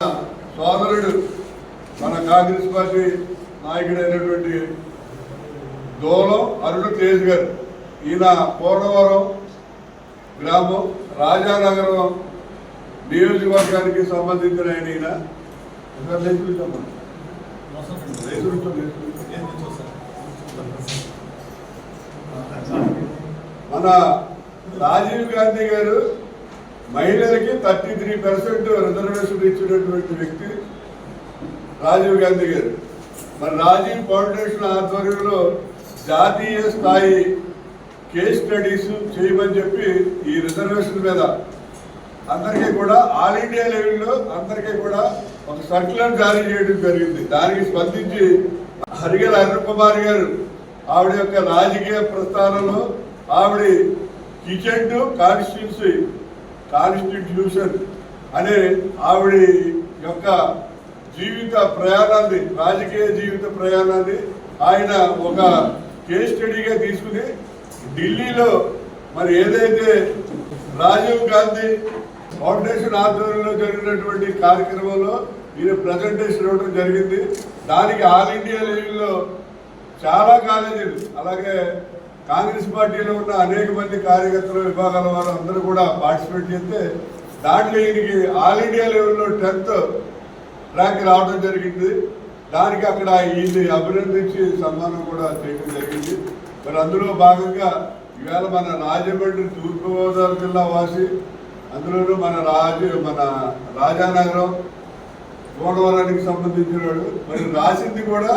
సోదరుడు మన కాంగ్రెస్ పార్టీ నాయకుడైనటువంటి దోలో అరుణ తేజ్ గారు. ఈయన పోలవరం గ్రామం రాజానగరం నియోజకవర్గానికి సంబంధించిన ఆయన ఈయన. మన రాజీవ్ గాంధీ గారు మహిళలకి థర్టీ త్రీ పర్సెంట్ రిజర్వేషన్ ఇచ్చినటువంటి వ్యక్తి రాజీవ్ గాంధీ గారు. మరి రాజీవ్ ఫౌండేషన్ ఆధ్వర్యంలో జాతీయ స్థాయి కేస్ స్టడీస్ చేయమని చెప్పి ఈ రిజర్వేషన్ మీద అందరికీ కూడా ఆల్ ఇండియా లెవెల్లో అందరికీ కూడా ఒక సర్క్యులర్ జారీ చేయడం జరిగింది. దానికి స్పందించి హరిగల అరుణ్ గారు ఆవిడ యొక్క రాజకీయ ప్రస్థానంలో ఆవిడ కిచెన్ టు కాన్స్టిట్యూన్సీ కాన్స్టిట్యూషన్ అనే ఆవిడ యొక్క జీవిత ప్రయాణాన్ని రాజకీయ జీవిత ప్రయాణాన్ని ఆయన ఒక కేస్ స్టడీగా తీసుకుని ఢిల్లీలో మరి ఏదైతే రాజీవ్ గాంధీ ఫౌండేషన్ ఆధ్వర్యంలో జరిగినటువంటి కార్యక్రమంలో ఈయన ప్రజెంటేషన్ ఇవ్వడం జరిగింది. దానికి ఆల్ ఇండియా లెవెల్లో చాలా కాలేజీలు అలాగే కాంగ్రెస్ పార్టీలో ఉన్న అనేక మంది కార్యకర్తలు విభాగాల వారు అందరూ కూడా పార్టిసిపేట్ చేస్తే దాంట్లో ఈయనకి ఆల్ ఇండియా లెవెల్లో టెన్త్ ర్యాంక్ రావడం జరిగింది. దానికి అక్కడ ఈయన్ని అభినందించి సన్మానం కూడా చేయడం జరిగింది. మరి అందులో భాగంగా ఈవేళ మన రాజమండ్రి తూర్పుగోదావరి జిల్లా వాసి అందులోనూ మన రాజు మన రాజానగరం గోడవరానికి సంబంధించిన వాడు మరి రాసింది కూడా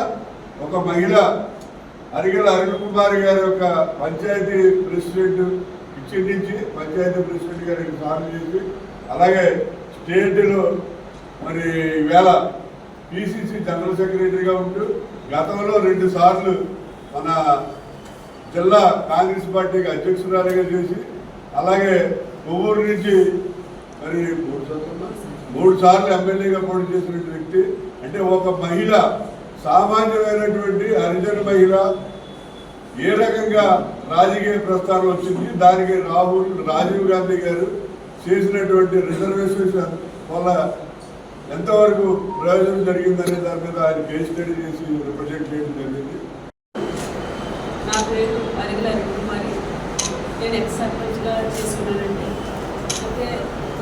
ఒక మహిళ అరిగల అరుణ్ కుమార్ గారి యొక్క పంచాయతీ ప్రెసిడెంట్ ఇచ్చి నుంచి పంచాయతీ ప్రెసిడెంట్ గారికి సార్లు చేసి అలాగే స్టేట్లో మరి ఈవేళ పిసిసి జనరల్ సెక్రటరీగా ఉంటూ గతంలో రెండు సార్లు మన జిల్లా కాంగ్రెస్ పార్టీకి అధ్యక్షురాలిగా చేసి అలాగే కొవ్వూరు నుంచి మరి మూడు సార్లు మూడు సార్లు ఎమ్మెల్యేగా పోటీ చేసిన వ్యక్తి అంటే ఒక మహిళ సామాన్యమైనటువంటి హరిజన మహిళ ఏ రకంగా రాజకీయ ప్రస్థానం వచ్చింది? దానికి రాహుల్ రాజీవ్ గాంధీ గారు చేసినటువంటి రిజర్వేషన్ వల్ల ఎంతవరకు ప్రయోజనం జరిగిందనే దాని మీద ఆయన కేసు స్టడీ చేసి రిప్రజెంట్ చేయడం జరిగింది. నా పేరు అరిగిల కుమారి. నేను ఎక్స్ సర్పంచ్గా చేసుకున్నానండి. అయితే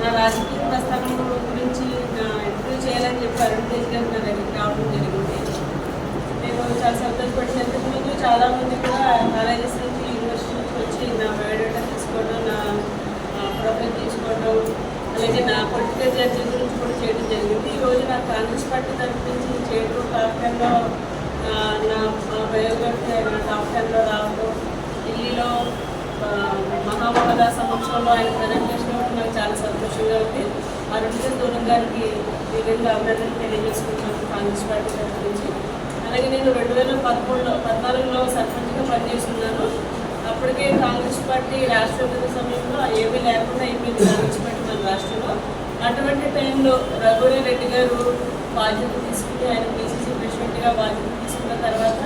నా రాజకీయ ప్రస్థానం గురించి నా ఇంటర్వ్యూ చేయాలని చెప్పి అరుణ్ తేజ్ గారు నా దగ్గరికి రావడం జరిగింది. చాలా సంతోషపడిన ముందు చాలామంది కూడా కాలేజెస్ నుంచి యూనివర్సిటీ నుంచి వచ్చి నా బయోడేటా తీసుకోవడం నా ప్రొఫైల్ తీసుకోవడం అలాగే నా పొలిటికల్ జర్నీ గురించి కూడా చేయడం జరిగింది. ఈరోజు నా కాంగ్రెస్ పార్టీ తరఫు నుంచి చేయడం టాప్ టెన్లో నా బయోగ్రఫీ నా టాప్ టెన్లో రావడం ఢిల్లీలో ఆ, మహామహదా సంవత్సరంలో ఆయన ప్రజెంటేషన్ ఇవ్వడం నాకు చాలా సంతోషంగా ఉంది. అరుణ్ దూరం గారికి విధంగా అభినందనలు తెలియజేసుకుంటున్నాను కాంగ్రెస్ పార్టీ తరఫు నుంచి. అలాగే నేను రెండు వేల పదమూడులో పద్నాలుగులో సర్పంచ్గా పనిచేస్తున్నాను. అప్పటికే కాంగ్రెస్ పార్టీ రాష్ట్ర విభజన సమయంలో ఏమీ లేకుండా అయిపోయింది కాంగ్రెస్ పార్టీ మన రాష్ట్రంలో. అటువంటి టైంలో రఘువీ రెడ్డి గారు బాధ్యత తీసుకుని ఆయన పిసిసి ప్రెసిడెంట్గా బాధ్యత తీసుకున్న తర్వాత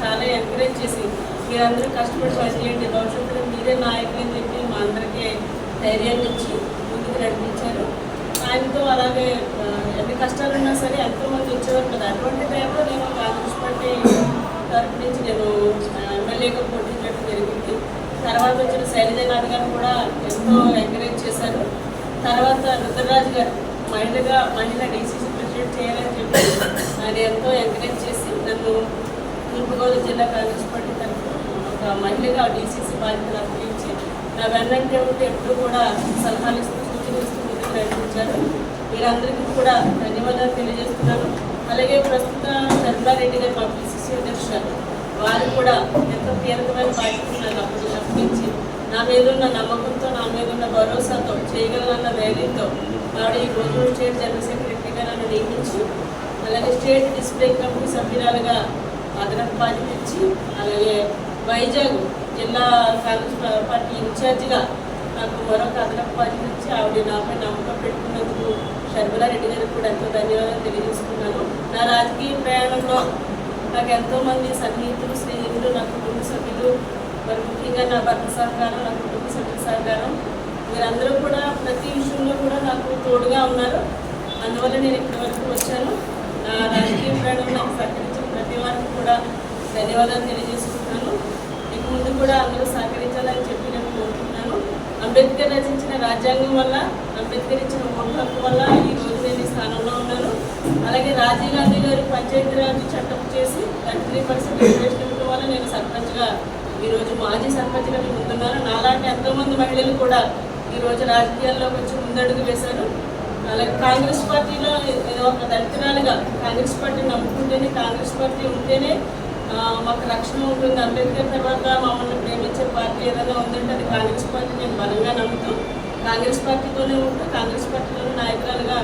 చాలా ఎంకరేజ్ చేసి మీరందరూ కష్టపడి పనిచేయండి. భవిష్యత్తులో మీరే నాయకులు అని చెప్పి మా అందరికీ ధైర్యాన్ని ఇచ్చి ముందుకు నడిపించారు. ఆయనతో అలాగే ఎన్ని కష్టాలు ఉన్నా సరే ఎంతో మంది వచ్చేవారు కదా. అటువంటి టైంలో నేను కాంగ్రెస్ పార్టీ తరపు నుంచి నేను ఎమ్మెల్యేగా పోటీ చేయడం జరిగింది. తర్వాత వచ్చిన శైలజనాథ్ గారు కూడా ఎంతో ఎంకరేజ్ చేశారు. తర్వాత రుద్రరాజు గారు మహిళగా మహిళ డీసీసీ ప్రెసిడెంట్ చేయాలని చెప్పి ఆయన ఎంతో ఎంకరేజ్ చేసి నన్ను తూర్పుగోదావరి జిల్లా కాంగ్రెస్ పార్టీ తరఫు ఒక మహిళగా డీసీసీ బాధ్యతలు అప్పగించి నా వెన్నంటే ఉంటే ఎప్పుడు కూడా సలహాలు ఇస్తూ సూచనలు ఇస్తూ ముందుకు నడిపించారు. మీరందరికీ కూడా ధన్యవాదాలు తెలియజేస్తున్నాను. అలాగే ప్రస్తుత చంద్రారెడ్డి గారు మా పిసిసి అధ్యక్షులు వారు కూడా ఎంతో కీలకమైన బాధ్యతలు నాకు అప్పుడు అప్పగించి నా మీద ఉన్న నమ్మకంతో నా మీద ఉన్న భరోసాతో చేయగలనన్న ధైర్యంతో ఆవిడ ఈ రోజు స్టేట్ జనరల్ సెక్రటరీగా నన్ను నియమించి అలాగే స్టేట్ డిస్ప్లే కమిటీ సభ్యురాలుగా అదనపు బాధ్యత ఇచ్చి అలాగే వైజాగ్ జిల్లా కాంగ్రెస్ పార్టీ ఇన్ఛార్జిగా నాకు మరొక అదనపు బాధ్యత ఇచ్చి ఆవిడ నాపై నమ్మకం పెట్టుకున్నందుకు షర్మిలారెడ్డి గారికి కూడా ఎంతో ధన్యవాదాలు తెలియజేసుకున్నాను. నా రాజకీయ ప్రయాణంలో నాకు ఎంతోమంది సన్నిహితులు స్నేహితులు నా కుటుంబ సభ్యులు మరి ముఖ్యంగా నా భర్త సహకారం నా కుటుంబ సభ్యుల సహకారం మీరందరూ కూడా ప్రతి విషయంలో కూడా నాకు తోడుగా ఉన్నారు. అందువల్ల నేను ఇక్కడి వరకు వచ్చాను. నా రాజకీయ ప్రయాణం నాకు సహకరించిన ప్రతి వారికి కూడా ధన్యవాదాలు తెలియజేసుకుంటున్నాను. ఇక ముందు కూడా అందరూ సహకరించాలని చెప్పి నేను కోరుకుంటున్నాను. అంబేద్కర్ రచించిన రాజ్యాంగం వల్ల అంబేద్కర్ ఇచ్చిన ఓటు హక్కు వల్ల ఈ రోజు నేను ఈ స్థానంలో ఉన్నాను. అలాగే రాజీవ్ గాంధీ గారు పంచాయతీరాజ్ చట్టం చేసి థర్టీ త్రీ పర్సెంట్ రిజర్వేషన్ వల్ల నేను సర్పంచ్గా ఈరోజు మాజీ సర్పంచ్గా నేను ముందున్నాను నాలాంటి ఎంతోమంది మహిళలు కూడా ఈరోజు రాజకీయాల్లోకి వచ్చి ముందడుగు వేశారు. అలాగే కాంగ్రెస్ పార్టీలో ఒక దళితురాలుగా కాంగ్రెస్ పార్టీ నమ్ముకుంటేనే కాంగ్రెస్ పార్టీ ఉంటేనే మాకు రక్షణ ఉంటుంది. అంబేద్కర్ తర్వాత మమ్మల్ని ప్రేమించే పార్టీ ఏదైనా ఉందంటే అది కాంగ్రెస్ పార్టీ నేను బలంగా నమ్ముతూ కాంగ్రెస్ పార్టీతోనే ఉంటూ కాంగ్రెస్ పార్టీలోనే నాయకురాలుగా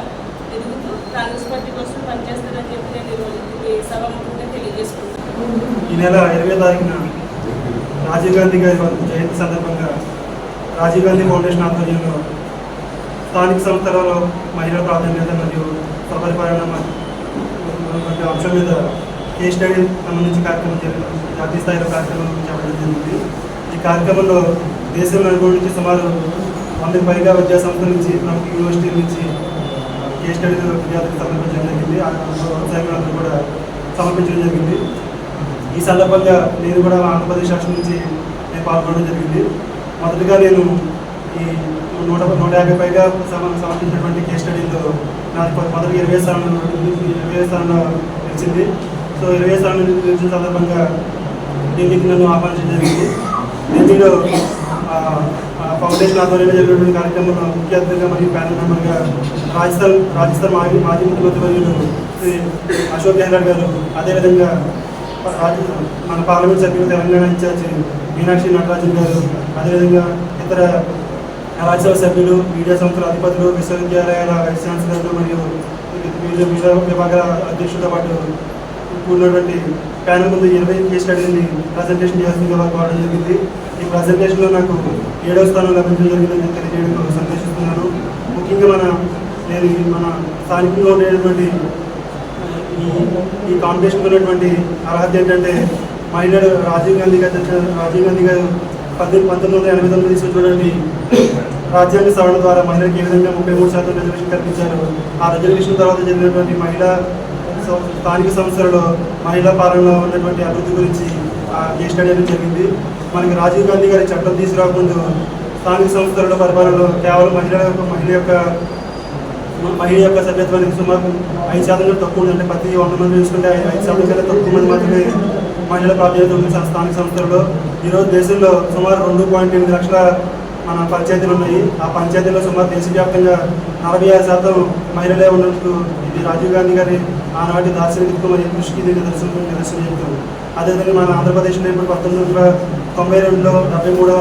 ఎదుగుతూ కాంగ్రెస్ పార్టీ కోసం పనిచేస్తారని చెప్పి నేను ఈరోజు ఈ సభాముఖంగా తెలియజేసుకుంటాను ఈ నెల ఇరవై తారీఖున రాజీవ్ గాంధీ గారి జయంతి సందర్భంగా రాజీవ్ గాంధీ ఫౌండేషన్ ఆధ్వర్యంలో స్థానిక సంస్థలలో మహిళా ప్రాధాన్యత మరియు సపరిపాలన వంటి అంశం మీద కేస్ స్టడీ సంబంధించి కార్యక్రమం జరిగింది జాతీయ స్థాయిలో కార్యక్రమం చేపట్టడం జరిగింది. ఈ కార్యక్రమంలో దేశంలో అనుభవించి సుమారు వందకు పైగా విద్యా సంస్థల నుంచి ప్రముఖ యూనివర్సిటీల నుంచి కేస్ స్టడీ విద్యార్థులకు సమర్పించడం జరిగింది. ఆ వ్యవసాయకులందరూ కూడా సమర్పించడం జరిగింది. ఈ సందర్భంగా నేను కూడా ఆంధ్రప్రదేశ్ రాష్ట్రం నుంచి నేను పాల్గొనడం జరిగింది. మొదటగా నేను ఈ నూట నూట యాభై పైగా సమర్పించినటువంటి కేస్ స్టడీలో నాకు మొదటి ఇరవై స్థానంలో ఇరవై స్థానంలో నిలిచింది సో ఇరవై స్థానం నిలిచిన సందర్భంగా నేను నన్ను ఆహ్వానించడం జరిగింది. ఢిల్లీలో ఫౌండేషన్ ఆధ్వర్యంలో జరిగినటువంటి కార్యక్రమంలో ముఖ్య అతిథిగా మరియు ప్యానల్ మెంబర్గా రాజస్థాన్ రాజస్థాన్ మాజీ మాజీ ముఖ్యమంత్రి వర్యులు శ్రీ అశోక్ గెహ్లాట్ గారు అదేవిధంగా రాజ మన పార్లమెంట్ సభ్యులు తెలంగాణ ఇన్ఛార్జి మీనాక్షి నటరాజన్ గారు అదేవిధంగా ఇతర రాజ్యసభ సభ్యులు మీడియా సంస్థల అధిపతులు విశ్వవిద్యాలయాల వైస్ ఛాన్సలర్లు మరియు వివిధ విభాగాల అధ్యక్షులతో పాటు ఉన్నటువంటి ప్యానల్ ముందు ఇరవై కేస్ స్టడీని ప్రజెంటేషన్ చేయాల్సిందిగా వారు జరిగింది. ఈ ప్రజెంటేషన్లో నాకు ఏడవ స్థానం లభించడం జరిగిందని తెలియజేయడం సంతోషిస్తున్నాను ముఖ్యంగా మన నేను మన స్థానికంగా ఉండేటువంటి ఈ ఈ కాంపిటీషన్ ఉన్నటువంటి అర్హత ఏంటంటే మహిళలు రాజీవ్ గాంధీ గారు రాజీవ్ గాంధీ గారు పద్దెనిమిది పంతొమ్మిది వందల ఎనభై తొమ్మిది తీసుకున్నటువంటి రాజ్యాంగ సవరణ ద్వారా మహిళలకు ఏ విధంగా ముప్పై మూడు శాతం రిజర్వేషన్ కల్పించారు. ఆ రిజర్వేషన్ తర్వాత జరిగినటువంటి మహిళా స్థానిక సంస్థలలో మహిళా పాలనలో ఉన్నటువంటి అభివృద్ధి గురించి ఆ కేస్ స్టడీ అనేది జరిగింది. మనకి రాజీవ్ గాంధీ గారి చట్టం తీసుకురాకముందు స్థానిక సంస్థలలో పరిపాలనలో కేవలం మహిళల యొక్క మహిళ యొక్క మహిళ యొక్క సభ్యత్వానికి సుమారు ఐదు శాతం కంటే తక్కువ ఉందంటే అంటే ప్రతి వంద మంది చూసుకుంటే ఐదు శాతం కంటే తక్కువ మంది మాత్రమే మహిళల ప్రాధాన్యత ఉంది స్థానిక సంస్థలలో. ఈరోజు దేశంలో సుమారు రెండు పాయింట్ ఎనిమిది లక్షల మన పంచాయతీలు ఉన్నాయి. ఆ పంచాయతీలో సుమారు దేశవ్యాప్తంగా నలభై ఆరు శాతం మహిళలే ఉన్నట్టు ఇది రాజీవ్ గాంధీ గారి ఆనాటి దార్శనికత్వం మరియు కృషికి ఇది నిదర్శనం నిదర్శనం చెప్తాం అదేవిధంగా మన ఆంధ్రప్రదేశ్లో ఇప్పుడు పంతొమ్మిది వందల తొంభై రెండులో డెబ్బై మూడవ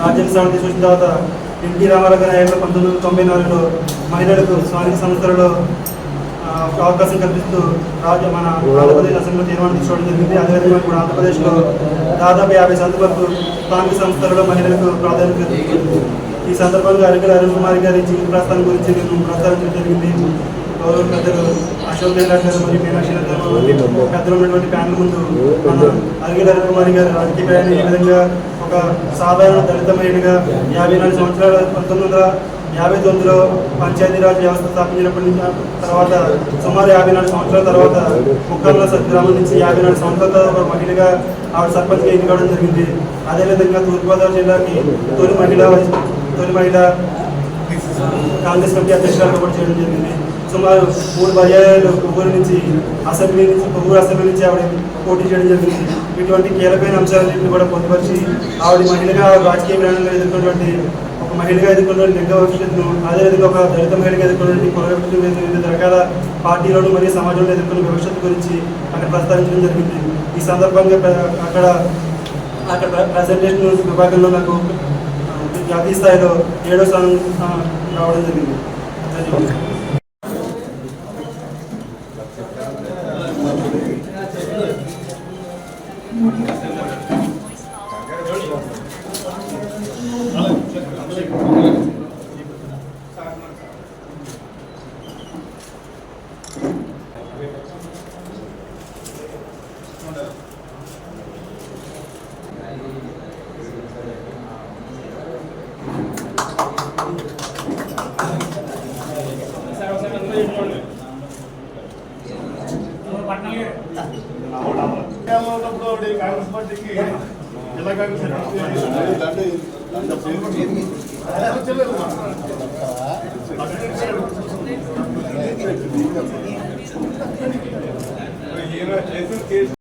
రాజ్యాంగ సవరణ తీసుకొచ్చిన తర్వాత ఎన్టీ రామారావు గారి ఆయన పంతొమ్మిది వందల తొంభై నాలుగులో మహిళలకు స్థానిక సంస్థలలో అవకాశం కల్పిస్తూ రాజు మన ఆంధ్రప్రదేశ్ అసెంబ్లీ తీర్మానం తీసుకోవడం జరిగింది. అదేవిధంగా ఇప్పుడు ఆంధ్రప్రదేశ్లో దాదాపు యాభై శాతం వరకు స్థానిక సంస్థలలో మహిళలకు ప్రాధాన్యత ఈ సందర్భంగా అరగల అరుణ్ కుమార్ గారి జీవిత ప్రస్థానం గురించి నేను ప్రస్తావించడం జరిగింది. గౌరవ పెద్దలు అశోక్ గెహ్లాట్ గారు మరియు మీనాక్షి పెద్దలు ఉన్నటువంటి ప్యానల్ ముందు మన అరగల అరుణ్ కుమార్ గారు రాజకీయ ప్రయాణం విధంగా ఒక సాధారణ దళిత మహిళగా యాభై నాలుగు సంవత్సరాల పంతొమ్మిది వందల యాభై తొమ్మిదిలో పంచాయతీరాజ్ వ్యవస్థ స్థాపించినప్పటి తర్వాత సుమారు యాభై నాలుగు సంవత్సరాల తర్వాత ముక్కల్లో గ్రామం నుంచి యాభై నాలుగు సంవత్సరాల తర్వాత ఒక మహిళగా ఆవిడ సర్పంచ్గా ఎన్నుకోవడం జరిగింది. అదేవిధంగా తూర్పుగోదావరి జిల్లాకి తొలి మహిళ తొలి మహిళ కాంగ్రెస్ కమిటీ అధ్యక్షురాలుగా కూడా చేయడం జరిగింది. సుమారు మూడు పర్యాయాలు కొవ్వూరు నుంచి అసెంబ్లీ నుంచి కొవ్వూరు అసెంబ్లీ నుంచి ఆవిడ పోటీ చేయడం జరిగింది ఇటువంటి కీలకమైన అంశాలన్నింటినీ కూడా పొందుపరిచి ఆవిడ మహిళగా రాజకీయ ప్రయాణంలో ఎదుర్కొన్నటువంటి ఒక మహిళగా ఎదుర్కొన్నటువంటి లింగ వివక్షతను అదేవిధంగా ఒక దళిత మహిళగా ఎదుర్కొన్నటువంటి కుల వివక్షత వివిధ రకాల పార్టీలను మరియు సమాజంలో ఎదుర్కొన్న భవిష్యత్తు గురించి అక్కడ ప్రస్తావించడం జరిగింది ఈ సందర్భంగా అక్కడ అక్కడ ప్రజెంటేషన్ విభాగంలో నాకు జాతీయ స్థాయిలో ఏడో స్థానం రావడం జరిగింది ధన్యవాదాలు ఉన్నప్పుడు కాంగ్రెస్ పార్టీకి జిల్లా కాంగ్రెస్ ఈయన చేసిన కేసు